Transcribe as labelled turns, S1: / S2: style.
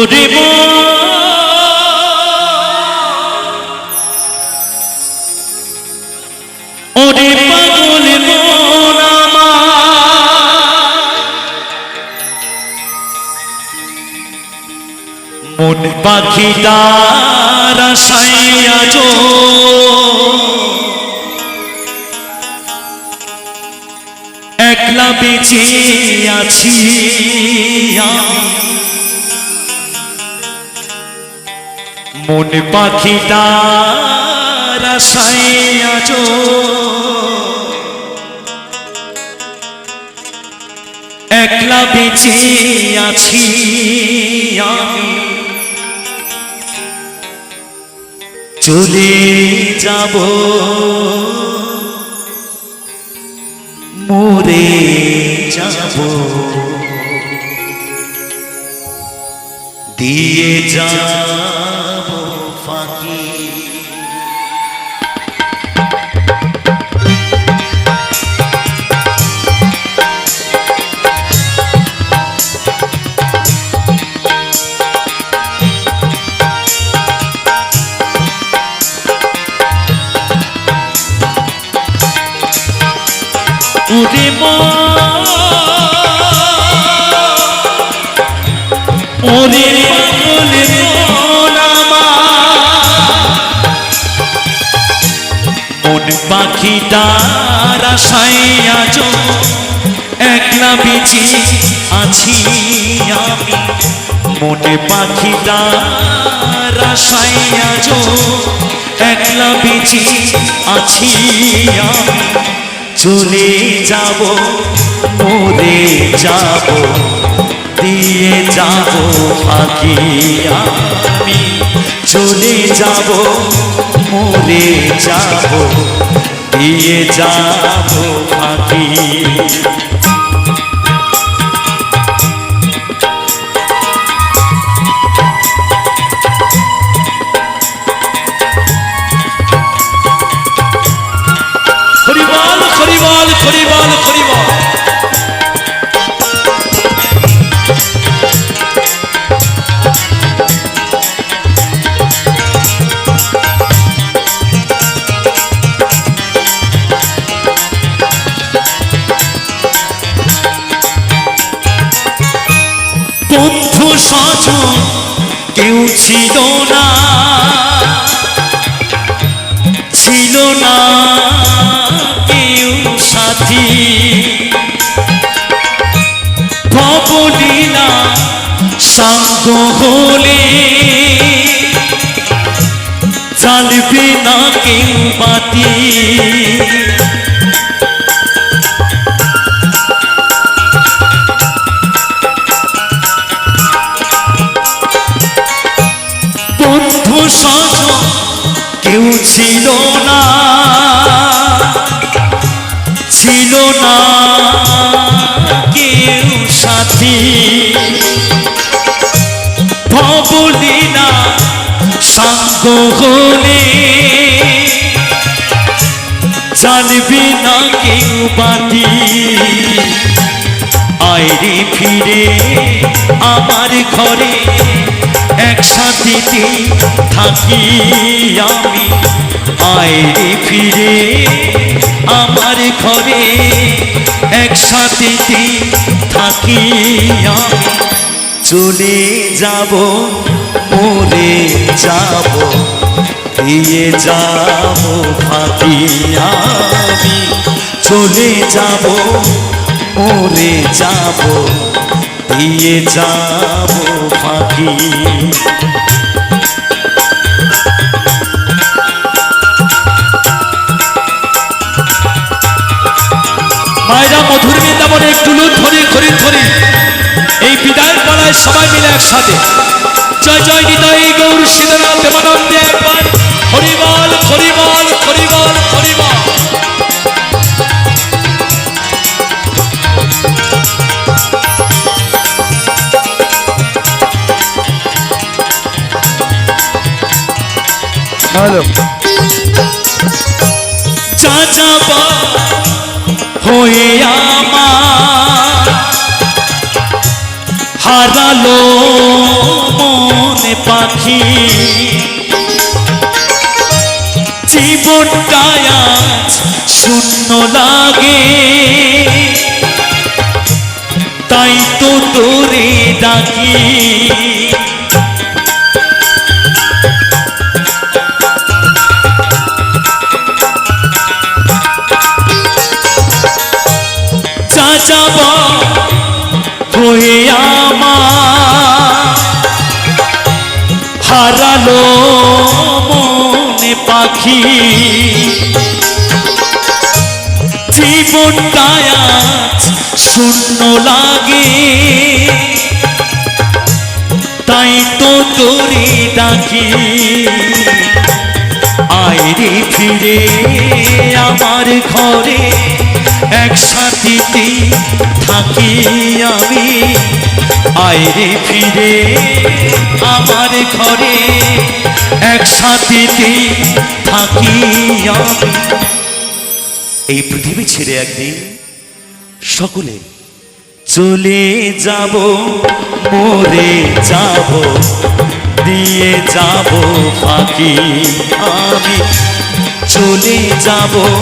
S1: মা ওরে পাগল মন আমার। মন পাখিটার আশায় একলা বেঁচে আছি আমি। মন পাখিটার আশায় আজো একলা বেঁচে আছি আমি। চলে যাব। মরে যাব। দিয়ে যাব ওরে মা। ওরে পাগল পাখিটার আশায় আজ একলা বেঁচে আছি আমি। মনে পাখিটার আশায় আজ একলা বেঁচে আছি আমি। চলে যাব মরে যাব দিয়ে যাব ফাঁকি আমি। চলে যাব মরে যাব দিয়ে যাব হরিবল হরিবল কেউ ছিল না ছিল না। সাথী ভবলীলা সাঙ্গ হলে চালবে না কেউ বাতি। ছিল না কেউ সাথী। ভবলীলা সাঙ্গ হলে জানবি না কেউ বাতি আইরে ফিরে আমার ঘরে একসাথে থাকি আমি। আইরে ফিরে, আমার ঘরে একসাথে থাকি আমি। চলে যাব, মরে যাব দিয়ে যাব ফাঁকি আমি। চলে যাব, মরে যাব দিয়ে যাব ফাঁকি। মায়েরা মধুর বৃন্দাবনে একটু লুট ধরি খড়ি ধরি এই বিদায়ের পালায় সবাই মিলে একসাথে। জয় জয়, নিতাই গৌর, সীতারাম দেবানন্দে একবার। হরিবল হরিবল হরিবল হরিবল।
S2: হ্যালো
S1: চাচাবা হয়ে আমার হারালো মন পাখি। জীবনটায় শূন্য লাগে। তাই তো তোরে ডাকি। যাব হারালো মনে পাখি। জীবনটায় শূন্য লাগে। তাই তো তোরে ডাকি। আয়রে ফিরে আমার ঘরে, একসাথে থাকি আমি। আয়রে ফিরে আমার ঘরে, একসাথে থাকি আমি। এই পৃথিবী ছেড়ে একদিন সকলে চলে যাব, মরে যাব, দিয়ে যাব ফাঁকি আমি। চলে যাব।